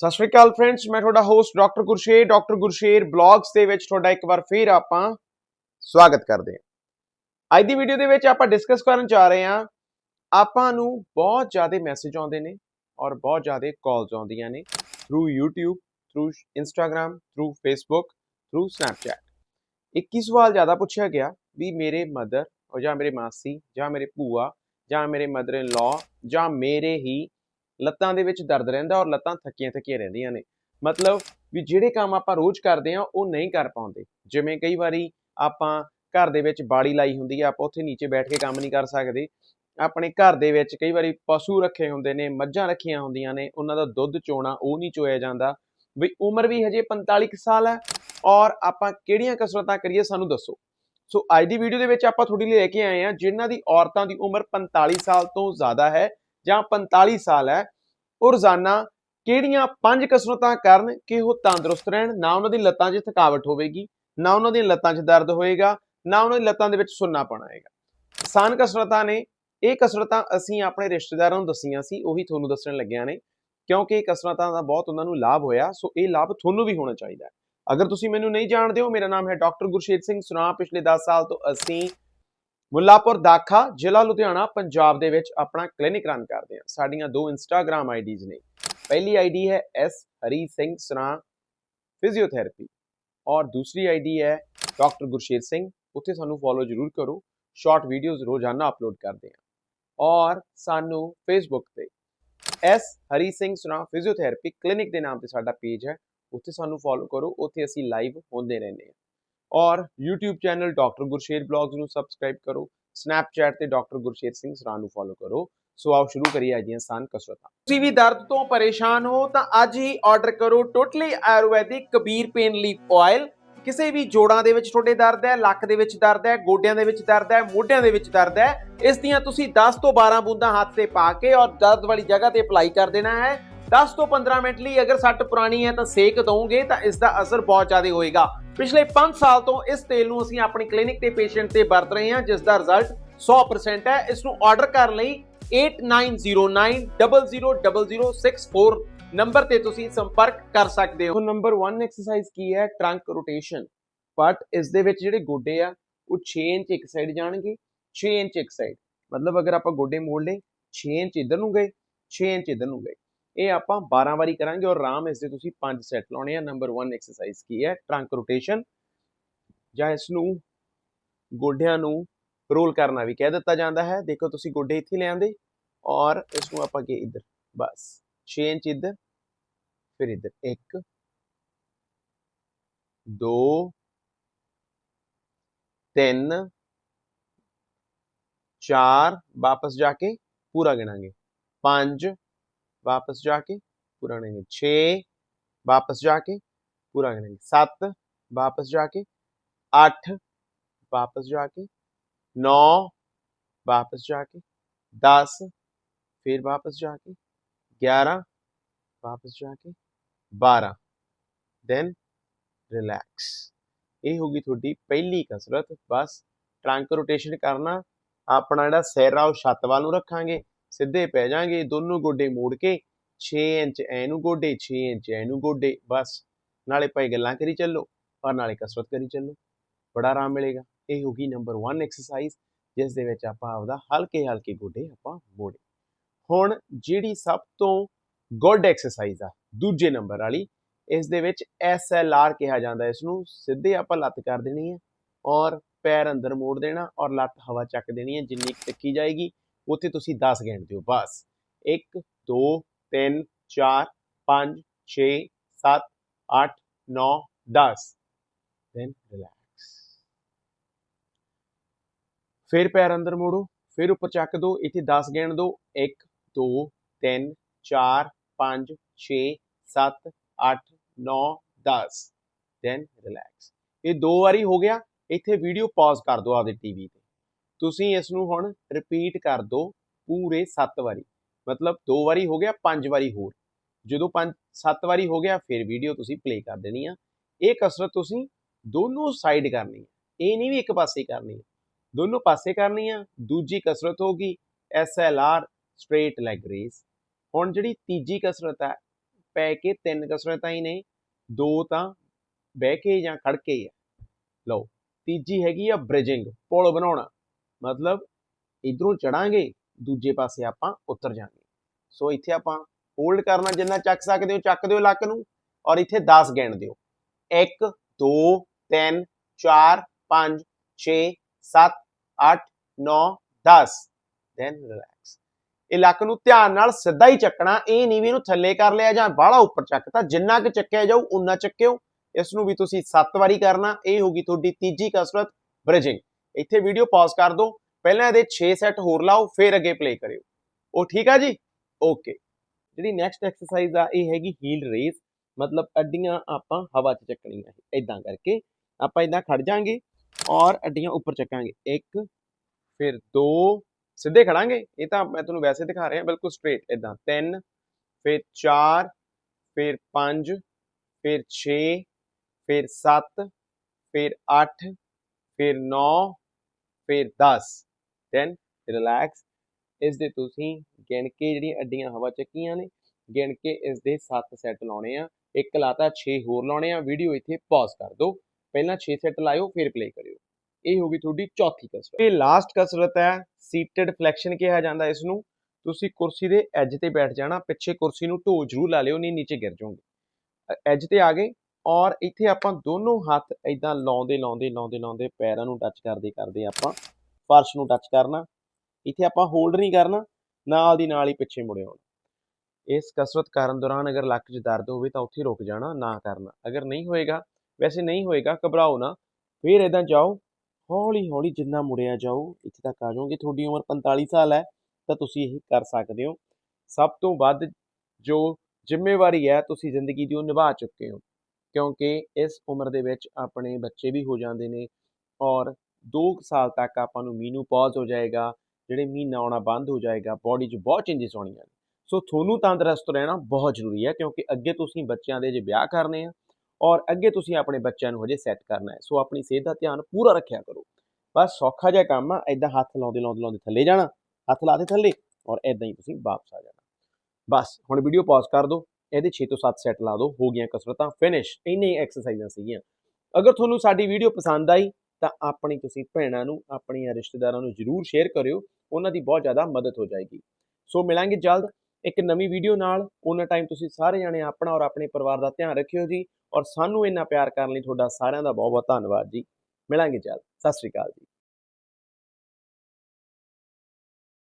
ਸਤਿ ਸ਼੍ਰੀ ਅਕਾਲ ਫਰੈਂਡਸ ਮੈਂ ਤੁਹਾਡਾ host doctor Gursher doctor Gursher blogs ਦੇ ਵਿੱਚ ਤੁਹਾਡਾ ਇੱਕ ਵਾਰ ਫੇਰ ਆਪਾਂ ਸਵਾਗਤ ਕਰਦੇ ਹਾਂ। ਅੱਜ ਦੀ ਵੀਡੀਓ ਦੇ ਵਿੱਚ ਆਪਾਂ ਡਿਸਕਸ ਕਰਨ ਜਾ ਰਹੇ ਹਾਂ, ਆਪਾਂ ਨੂੰ ਬਹੁਤ ਜ਼ਿਆਦਾ ਮੈਸੇਜ ਆਉਂਦੇ ਨੇ ਔਰ ਬਹੁਤ ਜ਼ਿਆਦਾ ਕਾਲਸ ਆਉਂਦੀਆਂ ਨੇ through YouTube through Instagram through Facebook through Snapchat ਇੱਕ ਹੀ ਸਵਾਲ ਜ਼ਿਆਦਾ ਪੁੱਛਿਆ ਗਿਆ ਵੀ ਮੇਰੇ ਮਦਰ ਜਾਂ ਮੇਰੇ ਮਾਸੀ ਜਾਂ ਮੇਰੇ ਭੂਆ ਜਾਂ ਮੇਰੇ ਮਦਰ ਇਨ ਲਾ ਜਾਂ ਮੇਰੇ ਹੀ ਲੱਤਾਂ ਦੇ ਵਿੱਚ ਦਰਦ ਰਹਿੰਦਾ ਔਰ ਲੱਤਾਂ ਥੱਕੀਆਂ ਥੱਕੀਆਂ ਰਹਿੰਦੀਆਂ ਨੇ। ਮਤਲਬ ਵੀ ਜਿਹੜੇ ਕੰਮ ਆਪਾਂ ਰੋਜ਼ ਕਰਦੇ ਆ ਉਹ ਨਹੀਂ ਕਰ ਪਾਉਂਦੇ। ਜਿਵੇਂ ਕਈ ਵਾਰੀ ਆਪਾਂ ਘਰ ਦੇ ਵਿੱਚ ਬਾੜੀ ਲਾਈ ਹੁੰਦੀ ਆ, ਆਪਾਂ ਉੱਥੇ ਨੀਚੇ ਬੈਠ ਕੇ ਕੰਮ ਨਹੀਂ ਕਰ ਸਕਦੇ। ਆਪਣੇ ਘਰ ਦੇ ਵਿੱਚ ਕਈ ਵਾਰੀ ਪਸ਼ੂ ਰੱਖੇ ਹੁੰਦੇ ਨੇ, ਮੱਝਾਂ ਰੱਖੀਆਂ ਹੁੰਦੀਆਂ ਨੇ, ਉਹਨਾਂ ਦਾ ਦੁੱਧ ਚੋਣਾ, ਉਹ ਨਹੀਂ ਚੋਇਆ ਜਾਂਦਾ। ਵੀ ਉਮਰ ਵੀ ਹਜੇ 45 ਕੁ ਸਾਲ ਹੈ ਔਰ ਆਪਾਂ ਕਿਹੜੀਆਂ ਕਸਰਤਾਂ ਕਰੀਏ ਸਾਨੂੰ ਦੱਸੋ। ਸੋ ਅੱਜ ਦੀ ਵੀਡੀਓ ਦੇ ਵਿੱਚ ਆਪਾਂ ਤੁਹਾਡੇ ਲਈ ਲੈ ਕੇ ਆਏ ਆ ਜਿਨ੍ਹਾਂ ਦੀ ਔਰਤਾਂ ਦੀ ਉਮਰ 45 ਸਾਲ ਤੋਂ ਜ਼ਿਆਦਾ ਹੈ ਜਾਂ 45 ਸਾਲ ਹੈ। ਉਹ ਰੋਜ਼ਾਨਾ ਕਿਹੜੀਆਂ ਪੰਜ ਕਸਰਤਾਂ ਕਰਨ ਕਿ ਉਹ ਤੰਦਰੁਸਤ ਰਹਿਣ? ਨਾ ਉਹਨਾਂ ਦੀ ਲੱਤਾਂ 'ਚ ਥਕਾਵਟ ਹੋਵੇਗੀ, ਨਾ ਉਹਨਾਂ ਦੀਆਂ ਲੱਤਾਂ 'ਚ ਦਰਦ ਹੋਏਗਾ, ਨਾ ਉਹਨਾਂ ਦੀ ਲੱਤਾਂ ਦੇ ਵਿੱਚ ਸੁੰਨਾਪਣ ਆਏਗਾ। ਆਸਾਨ ਕਸਰਤਾਂ ਨੇ, ਇਹ ਕਸਰਤਾਂ ਅਸੀਂ ਆਪਣੇ ਰਿਸ਼ਤੇਦਾਰਾਂ ਨੂੰ ਦੱਸੀਆਂ ਸੀ, ਉਹੀ ਤੁਹਾਨੂੰ ਦੱਸਣ ਲੱਗਿਆ ਨੇ, ਕਿਉਂਕਿ ਇਹ ਕਸਰਤਾਂ ਦਾ ਬਹੁਤ ਉਹਨਾਂ ਨੂੰ ਲਾਭ ਹੋਇਆ, ਸੋ ਇਹ ਲਾਭ ਤੁਹਾਨੂੰ ਵੀ ਹੋਣਾ ਚਾਹੀਦਾ ਹੈ। ਅਗਰ ਤੁਸੀਂ ਮੈਨੂੰ ਨਹੀਂ ਜਾਣਦੇ ਹੋ, ਮੇਰਾ ਨਾਮ ਹੈ ਡਾਕਟਰ ਗੁਰਸ਼ੇਤ ਸਿੰਘ ਸੁਨਾ ਪਿਛਲੇ 10 ਸਾਲ ਤੋਂ ਅਸੀਂ ਮੁੱਲਾਪੁਰ ਦਾਖਾ, ਜ਼ਿਲ੍ਹਾ ਲੁਧਿਆਣਾ, ਪੰਜਾਬ ਦੇ ਵਿੱਚ ਆਪਣਾ ਕਲੀਨਿਕ ਰਨ ਕਰਦੇ ਹਾਂ। ਸਾਡੀਆਂ ਦੋ ਇੰਸਟਾਗ੍ਰam ਆਈਡੀਜ਼ ਨੇ। ਪਹਿਲੀ ਆਈਡੀ ਹੈ ਐਸ ਹਰੀ ਸਿੰਘ ਸੁਨਾ ਫਿਜ਼ੀਓਥੈਰੇਪੀ ਔਰ ਦੂਸਰੀ ਆਈਡੀ ਹੈ ਡਾਕਟਰ ਗੁਰਸ਼ੇਰ ਸਿੰਘ। ਉੱਥੇ ਸਾਨੂੰ ਫੋਲੋ ਜ਼ਰੂਰ ਕਰੋ। ਸ਼ਾਰਟ ਵੀਡੀਓਜ਼ ਰੋਜ਼ਾਨਾ ਅਪਲੋਡ ਕਰਦੇ ਹਾਂ। ਔਰ ਸਾਨੂੰ ਫੇਸਬੁੱਕ ਤੇ ਐਸ ਹਰੀ ਸਿੰਘ ਸੁਨਾ ਫਿਜ਼ੀਓਥੈਰੇਪੀ ਕਲੀਨਿਕ ਦੇ ਨਾਮ ਤੇ ਸਾਡਾ ਪੇਜ ਹੈ। ਉੱਥੇ ਸਾਨੂੰ ਫੋਲੋ ਕਰੋ। ਉੱਥੇ ਅਸੀਂ ਲਾਈਵ ਹੁੰਦੇ ਰਹਿੰਦੇ ਹਾਂ। ਔਰ YouTube channel doctor Gursher vlogs ਨੂੰ ਸਬਸਕ੍ਰਾਈਬ ਕਰੋ ਸਨੈਪਚੈਟ ਤੇ ਡਾਕਟਰ ਗੁਰਸ਼ੇਰ ਸਿੰਘ ਸਰਾਂ ਨੂੰ ਫੋਲੋ ਕਰੋ। ਸੋ ਆਓ ਸ਼ੁਰੂ ਕਰੀਏ ਅੱਜ ਦੀਆਂ ਆਸਾਨ ਕਸਰਤਾਂ। ਤੁਸੀਂ ਵੀ ਦਰਦ ਤੋਂ ਪਰੇਸ਼ਾਨ ਹੋ ਤਾਂ ਅੱਜ ਹੀ ਆਰਡਰ ਕਰੋ totally Ayurvedic Kabir pain leaf oil ਕਿਸੇ ਵੀ ਜੋੜਾਂ ਦੇ ਵਿੱਚ ਤੁਹਾਡੇ ਦਰਦ ਹੈ, ਲੱਕ ਦੇ ਵਿੱਚ ਦਰਦ ਹੈ, ਗੋਡਿਆਂ ਦੇ ਵਿੱਚ ਦਰਦ ਹੈ, ਮੋਢਿਆਂ ਦੇ ਵਿੱਚ ਦਰਦ ਹੈ, ਇਸ ਦੀਆਂ ਤੁਸੀਂ 10 ਤੋਂ 12 ਬੂੰਦਾਂ ਹੱਥ ਤੇ ਪਾ ਕੇ ਔਰ ਦਰਦ ਵਾਲੀ ਜਗ੍ਹਾ ਤੇ ਅਪਲਾਈ ਕਰ ਦੇਣਾ ਹੈ। 10 ਤੋਂ 15 ਮਿੰਟ ਲਈ ਅਗਰ ਸੱਟ ਪੁਰਾਣੀ ਹੈ ਤਾਂ ਸੇਕ ਦਵੋਗੇ ਤਾਂ ਇਸ ਦਾ ਅਸਰ ਬਹੁਤ ਜ਼ਿਆਦਾ ਹੋਏਗਾ। ਪਿਛਲੇ 5 ਸਾਲ ਤੋਂ ਇਸ ਤੇਲ ਨੂੰ ਅਸੀਂ ਆਪਣੀ ਕਲੀਨਿਕ ਤੇ ਪੇਸ਼ੈਂਟ ਤੇ ਵਰਤ ਰਹੇ ਹਾਂ, ਜਿਸ ਦਾ ਰਿਜ਼ਲਟ 100% ਹੈ। ਇਸ ਨੂੰ ਆਰਡਰ ਕਰਨ ਲਈ 8909000064 ਨੰਬਰ ਤੇ ਤੁਸੀਂ ਸੰਪਰਕ ਕਰ ਸਕਦੇ ਹੋ। ਨੰਬਰ 1 ਐਕਸਰਸਾਈਜ਼ ਕੀ ਹੈ? ਟਰੰਕ ਰੋਟੇਸ਼ਨ ਬਟ ਇਸ ਦੇ ਵਿੱਚ ਜਿਹੜੇ ਗੋਡੇ ਆ, ਉਹ 6 ਇੰਚ ਇੱਕ ਸਾਈਡ ਜਾਣਗੇ 6 ਇੰਚ ਇੱਕ ਸਾਈਡ ਮਤਲਬ ਅਗਰ ਆਪਾਂ ਗੋਡੇ ਮੋੜ ਲਏ 6 ਇੰਚ ਇਧਰ ਨੂੰ ਗਏ 6 ਇੰਚ ਇਧਰ ਨੂੰ ਗਏ। ਇਹ ਆਪਾਂ 12 ਵਾਰੀ ਕਰਾਂਗੇ ਔਰ ਆਰਾਮ ਇਸ ਦੇ ਤੁਸੀਂ 5 ਸੈੱਟ ਲਾਉਣੇ ਆ। ਨੰਬਰ 1 ਐਕਸਰਸਾਈਜ਼ ਕੀ ਹੈ? ਟਰੰਕ ਰੋਟੇਸ਼ਨ ਜਾਂ ਇਸ ਨੂੰ ਗੋਡਿਆਂ ਨੂੰ ਰੋਲ ਕਰਨਾ ਵੀ ਕਹਿ ਦਿੱਤਾ ਜਾਂਦਾ ਹੈ। ਦੇਖੋ ਤੁਸੀਂ ਗੋਡੇ ਇੱਥੇ ਲਿਆਂਦੇ ਔਰ ਇਸ ਨੂੰ ਆਪਾਂ ਕੀ ਇੱਧਰ, ਬਸ। 6 ਇੰਚ ਇੱਧਰ, ਫਿਰ ਇੱਧਰ 1 2 3 4 ਵਾਪਸ ਜਾ ਕੇ ਪੂਰਾ ਗਿਣਾਂਗੇ। 5 ਵਾਪਸ ਜਾ ਕੇ ਪੂਰਾ ਗਿਣਾਂਗੇ 6 ਵਾਪਸ ਜਾ ਕੇ ਪੂਰਾ ਗਿਣਾਂਗੇ 7 ਵਾਪਸ ਜਾ ਕੇ 8 ਵਾਪਸ ਜਾ ਕੇ 9 ਵਾਪਸ ਜਾ ਕੇ 10 ਫਿਰ ਵਾਪਸ ਜਾ ਕੇ 11 ਵਾਪਸ ਜਾ ਕੇ 12 ਦੈਨ ਰਿਲੈਕਸ ਇਹ ਹੋ ਗਈ ਤੁਹਾਡੀ ਪਹਿਲੀ ਕਸਰਤ। ਬਸ ਟਰੰਕ ਰੋਟੇਸ਼ਨ ਕਰਨਾ। ਆਪਣਾ ਜਿਹੜਾ ਸਿਰ ਆ, ਉਹ ਛੱਤ ਵੱਲ ਨੂੰ ਰੱਖਾਂਗੇ। ਸਿੱਧੇ ਪੈ ਜਾਾਂਗੇ ਦੋਨੋਂ ਗੋਡੇ ਮੋੜ ਕੇ 6 ਇੰਚ ਐ ਨੂੰ ਗੋਡੇ 6 ਇੰਚ ਐ ਨੂੰ ਗੋਡੇ, ਬਸ। ਨਾਲੇ ਭਾਈ ਗੱਲਾਂ ਕਰੀ ਚੱਲੋ ਔਰ ਨਾਲੇ ਕਸਰਤ ਕਰੀ ਚੱਲੋ। ਬੜਾ ਆਰਾਮ ਮਿਲੇਗਾ। ਇਹ ਹੋਗੀ ਨੰਬਰ 1 ਐਕਸਰਸਾਈਜ਼ ਜਿਸ ਦੇ ਵਿੱਚ ਆਪਾਂ ਆਪਦਾ ਹਲਕੇ ਹਲਕੇ ਗੋਡੇ ਆਪਾਂ ਮੋੜੇ। ਹੁਣ ਜਿਹੜੀ ਸਭ ਤੋਂ ਗੁੱਡ ਐਕਸਰਸਾਈਜ਼ ਆ, ਦੂਜੇ ਨੰਬਰ ਵਾਲੀ, ਇਸ ਦੇ ਵਿੱਚ ਆਰ ਕਿਹਾ ਜਾਂਦਾ ਇਸ ਨੂੰ ਸਿੱਧੇ ਆਪਾਂ ਲੱਤ ਕਰ ਦੇਣੀ ਹੈ ਔਰ ਪੈਰ ਅੰਦਰ ਮੋੜ ਦੇਣਾ, ਔਰ ਲੱਤ ਹਵਾ ਚੱਕ ਦੇਣੀ ਹੈ ਜਿੰਨੀ ਕੁ ਚੱਕੀ ਜਾਏਗੀ ਉੱਥੇ ਤੁਸੀਂ 10 ਗਿਣ ਦਿਓ, ਬਸ। 1 2 3 4 5 6 7 8 9 10 then relax ਫਿਰ ਪੈਰ ਅੰਦਰ ਮੋੜੋ, ਫਿਰ ਉੱਪਰ ਚੱਕ ਦਿਓ ਇੱਥੇ 10 ਗਿਣ ਦਿਓ 1 2 3 4 5 6 7 8 9 10 then relax ਇਹ ਦੋ ਵਾਰੀ ਹੋ ਗਿਆ, ਇੱਥੇ ਵੀਡੀਓ ਪਾਜ਼ ਕਰ ਦਿਓ ਆਪਦੇ ਟੀਵੀ ਤੇ। ਤੁਸੀਂ ਇਸ ਨੂੰ ਹੁਣ ਰਿਪੀਟ ਕਰ ਦਿਓ ਪੂਰੇ 7 ਵਾਰੀ। ਮਤਲਬ ਦੋ ਵਾਰੀ ਹੋ ਗਿਆ, ਪੰਜ ਵਾਰੀ ਹੋਰ। ਜਦੋਂ ਪੰਜ, ਸੱਤ ਵਾਰੀ ਹੋ ਗਿਆ, ਫਿਰ ਵੀਡੀਓ ਤੁਸੀਂ ਪਲੇ ਕਰ ਦੇਣੀ ਆ। ਇਹ ਕਸਰਤ ਤੁਸੀਂ ਦੋਨੋਂ ਸਾਈਡ ਕਰਨੀ ਹੈ ਇਹ ਨਹੀਂ ਵੀ ਇੱਕ ਪਾਸੇ ਕਰਨੀ ਹੈ ਦੋਨੋਂ ਪਾਸੇ ਕਰਨੀ ਆ, ਦੂਜੀ ਕਸਰਤ ਹੋਗੀ S L R straight leg raise ਹੁਣ ਜਿਹੜੀ ਤੀਜੀ ਕਸਰਤ ਹੈ ਪੈ ਕੇ ਤਿੰਨ ਕਸਰਤਾਂ ਹੀ ਨੇ, ਦੋ ਤਾਂ ਬਹਿ ਕੇ ਜਾਂ ਖੜ ਕੇ ਆ। ਲਓ, ਤੀਜੀ ਹੈਗੀ ਆ ਬ੍ਰਿਜਿੰਗ ਪੁਲ ਬਣਾਉਣਾ। ਮਤਲਬ ਇਧਰੋਂ ਚੜਾਂਗੇ, ਦੂਜੇ ਪਾਸੇ ਆਪਾਂ ਉਤਰ ਜਾਾਂਗੇ। ਸੋ ਇੱਥੇ ਆਪਾਂ ਹੋਲਡ ਕਰਨਾ ਜਿੰਨਾ ਚੱਕ ਸਕਦੇ ਹੋ, ਚੱਕ ਦਿਓ ਲੱਕ ਨੂੰ ਔਰ ਇੱਥੇ 10 ਗਿਣ ਦਿਓ। 1 2 3 4 5 6 7 8 9 10 ਦੈਨ ਰਿਲੈਕਸ ਇਹ ਲੱਕ ਨੂੰ ਧਿਆਨ ਨਾਲ ਸਿੱਧਾ ਹੀ ਚੱਕਣਾ, ਇਹ ਨਹੀਂ ਵੀ ਇਹਨੂੰ ਥੱਲੇ ਕਰ ਲਿਆ ਜਾਂ ਬਾਹਲਾ ਉੱਪਰ ਚੱਕਤਾ, ਜਿੰਨਾ ਕਿ ਚੱਕਿਆ ਜਾਊ ਉਨਾ ਚੱਕਿਓ। ਇਸ ਨੂੰ ਵੀ ਤੁਸੀਂ 7 ਵਾਰੀ ਕਰਨਾ, ਇਹ ਹੋਗੀ ਤੁਹਾਡੀ ਤੀਜੀ ਕਸਰਤ ਬ੍ਰਿਜਿੰਗ ਇੱਥੇ ਵੀਡੀਓ ਪਾਜ਼ ਕਰ ਦਿਓ। ਪਹਿਲਾਂ ਇਹਦੇ 6 ਸੈੱਟ ਹੋਰ ਲਾਓ, ਫਿਰ ਅੱਗੇ ਪਲੇ ਕਰਿਓ। ਉਹ ਠੀਕ ਆ ਜੀ? ਓਕੇ ਜਿਹੜੀ ਨੈਕਸਟ ਐਕਸਰਸਾਈਜ਼ ਆ, ਇਹ ਹੈਗੀ ਹੀਲ ਰੇਸ ਮਤਲਬ ਅੱਡੀਆਂ ਆਪਾਂ ਹਵਾ 'ਚ ਚੱਕਣੀਆਂ। ਇਦਾਂ ਕਰਕੇ ਆਪਾਂ ਇਦਾਂ ਖੜ ਜਾਾਂਗੇ ਔਰ ਅੱਡੀਆਂ ਉੱਪਰ ਚੱਕਾਂਗੇ। ਇੱਕ, ਫਿਰ ਦੋ, ਸਿੱਧੇ ਖੜਾਂਗੇ ਇਹ ਤਾਂ ਮੈਂ ਤੁਹਾਨੂੰ ਵੈਸੇ ਦਿਖਾ ਰਿਹਾ, ਬਿਲਕੁਲ ਸਟ੍ਰੇਟ ਇਦਾਂ ਤਿੰਨ, ਫਿਰ ਚਾਰ, ਫਿਰ ਪੰਜ, ਫਿਰ 6 ਫਿਰ 7 ਫਿਰ 8 ਫਿਰ 9 ਫਿਰ 10 ਦੈਨ ਰਿਲੈਕਸ ਇਸ ਦੇ ਤੁਸੀਂ ਗਿਣ ਕੇ ਜਿਹੜੀਆਂ ਅੱਡੀਆਂ ਹਵਾ ਚੱਕੀਆਂ ਨੇ, ਗਿਣ ਕੇ ਇਸ ਦੇ 7 ਸੈੱਟ ਲਾਉਣੇ ਆ। ਇੱਕ ਲਾਤਾ 6 ਹੋਰ ਲਾਉਣੇ ਆ। ਵੀਡੀਓ ਇੱਥੇ ਪਾਜ਼ ਕਰ ਦਿਓ। ਪਹਿਲਾਂ 6 ਸੈੱਟ ਲਾਇਓ, ਫਿਰ ਪਲੇ ਕਰਿਓ। ਇਹ ਹੋ ਗਈ ਤੁਹਾਡੀ ਚੌਥੀ ਕਸਰਤ। ਇਹ ਲਾਸਟ ਕਸਰਤ ਹੈ। ਸੀਟਡ ਫਲੈਕਸ਼ਨ ਕਿਹਾ ਜਾਂਦਾ ਇਸ ਨੂੰ ਤੁਸੀਂ ਕੁਰਸੀ ਦੇ ਐਜ ਤੇ ਬੈਠ ਜਾਣਾ। ਪਿੱਛੇ ਕੁਰਸੀ ਨੂੰ ਢੋ ਜ਼ਰੂਰ ਲਾ ਲਿਓ, ਨਹੀਂ ਨੀਚੇ ਗਿਰ ਜਾਓਗੇ। ਐਜ ਤੇ ਆ ਗਏ। ਔਰ ਇੱਥੇ ਆਪਾਂ ਦੋਨੋਂ ਹੱਥ ਇਦਾਂ ਲਾਉਂਦੇ ਲਾਉਂਦੇ ਲਾਉਂਦੇ ਲਾਉਂਦੇ ਪੈਰਾਂ ਨੂੰ ਟੱਚ ਕਰਦੇ ਕਰਦੇ ਆਪਾਂ ਫਰਸ਼ ਨੂੰ ਟੱਚ ਕਰਨਾ। ਇੱਥੇ ਆਪਾਂ ਹੋਲਡ ਨਹੀਂ ਕਰਨਾ, ਨਾਲ ਦੀ ਨਾਲ ਹੀ ਪਿੱਛੇ ਮੁੜੇ ਆਉਣਾ। ਇਸ ਕਸਰਤ ਕਰਨ ਦੌਰਾਨ ਅਗਰ ਲੱਕ 'ਚ ਦਰਦ ਹੋਵੇ ਤਾਂ ਉੱਥੇ ਰੁਕ ਜਾਣਾ, ਨਾ ਕਰਨਾ। ਅਗਰ ਨਹੀਂ ਹੋਏਗਾ, ਵੈਸੇ ਨਹੀਂ ਹੋਏਗਾ, ਘਬਰਾਓ ਨਾ। ਫਿਰ ਇਦਾਂ ਜਾਓ, ਹੌਲੀ ਹੌਲੀ ਜਿੰਨਾ ਮੁੜਿਆ ਜਾਓ, ਇੱਥੇ ਤੱਕ ਆ ਜਾਓਗੇ। ਤੁਹਾਡੀ ਉਮਰ 45 ਸਾਲ ਹੈ, ਤਾਂ ਤੁਸੀਂ ਇਹ ਕਰ ਸਕਦੇ ਹੋ। ਸਭ ਤੋਂ ਵੱਧ ਜੋ ਜ਼ਿੰਮੇਵਾਰੀ ਹੈ, ਤੁਸੀਂ ਜ਼ਿੰਦਗੀ ਦੀ ਉਹ ਨਿਭਾ ਚੁੱਕੇ ਹੋ। ਕਿਉਂਕਿ ਇਸ ਉਮਰ ਦੇ ਵਿੱਚ ਆਪਣੇ ਬੱਚੇ ਵੀ ਹੋ ਜਾਂਦੇ ਨੇ ਔਰ 2 ਸਾਲ ਤੱਕ ਆਪਾਂ ਨੂੰ ਮੀਨੂ ਪੌਜ਼ ਹੋ ਜਾਏਗਾ, ਜਿਹੜੇ ਮਹੀਨਾ ਆਉਣਾ ਬੰਦ ਹੋ ਜਾਏਗਾ ਬਾਡੀ 'ਚ ਬਹੁਤ ਚੇਂਜਸ ਆਉਣੀਆਂ ਨੇ। ਸੋ ਤੁਹਾਨੂੰ ਤੰਦਰੁਸਤ ਰਹਿਣਾ ਬਹੁਤ ਜ਼ਰੂਰੀ ਹੈ ਕਿਉਂਕਿ ਅੱਗੇ ਤੁਸੀਂ ਬੱਚਿਆਂ ਦੇ ਜੇ ਵਿਆਹ ਕਰਨੇ ਆ ਔਰ ਅੱਗੇ ਤੁਸੀਂ ਆਪਣੇ ਬੱਚਿਆਂ ਨੂੰ ਹਜੇ ਸੈੱਟ ਕਰਨਾ ਹੈ। ਸੋ ਆਪਣੀ ਸਿਹਤ ਦਾ ਧਿਆਨ ਪੂਰਾ ਰੱਖਿਆ ਕਰੋ। ਬਸ ਸੌਖਾ ਜਿਹਾ ਕੰਮ ਆ ਐਦਾਂ ਹੱਥ ਲਾਉਂਦੇ ਲਾਉਂਦੇ ਲਾਉਂਦੇ ਥੱਲੇ ਜਾਣਾ, ਹੱਥ ਲਾ ਦੇ ਥੱਲੇ ਔਰ ਐਦਾਂ ਹੀ ਤੁਸੀਂ ਵਾਪਸ ਆ ਜਾਣਾ। ਬਸ ਹੁਣ ਵੀਡੀਓ ਪਾਜ਼ ਕਰ ਦਿਓ। ਇਹਦੇ 6 ਤੋਂ 7 ਸੈੱਟ ਲਾ ਦਿਓ ਹੋ ਗਈਆਂ ਕਸਰਤਾਂ ਫਿਨਿਸ਼ ਇੰਨੇ ਐਕਸਰਸਾਈਜ਼ਾਂ ਸੀਗੀਆਂ। ਅਗਰ ਤੁਹਾਨੂੰ ਸਾਡੀ ਵੀਡੀਓ ਪਸੰਦ ਆਈ, ਤਾਂ ਆਪਣੀ ਤੁਸੀਂ ਭੈਣਾਂ ਨੂੰ, ਆਪਣੀਆਂ ਰਿਸ਼ਤੇਦਾਰਾਂ ਨੂੰ ਜਰੂਰ ਸ਼ੇਅਰ ਕਰਿਓ, ਉਹਨਾਂ ਦੀ ਬਹੁਤ ਜ਼ਿਆਦਾ ਮਦਦ ਹੋ ਜਾਏਗੀ। ਸੋ ਮਿਲਾਂਗੇ ਜਲਦ ਇੱਕ ਨਵੀਂ ਵੀਡੀਓ ਨਾਲ। ਉਹਨਾਂ ਟਾਈਮ ਤੁਸੀਂ ਸਾਰੇ ਜਾਣੇ ਆਪਣਾ ਔਰ ਆਪਣੇ ਪਰਿਵਾਰ ਦਾ ਧਿਆਨ ਰੱਖਿਓ ਜੀ। ਔਰ ਸਾਨੂੰ ਇੰਨਾ ਪਿਆਰ ਕਰਨ ਲਈ ਤੁਹਾਡਾ ਸਾਰਿਆਂ ਦਾ ਬਹੁਤ ਬਹੁਤ ਧੰਨਵਾਦ ਜੀ। ਮਿਲਾਂਗੇ ਜਲਦ। ਸਤਿ ਸ਼੍ਰੀ ਅਕਾਲ ਜੀ।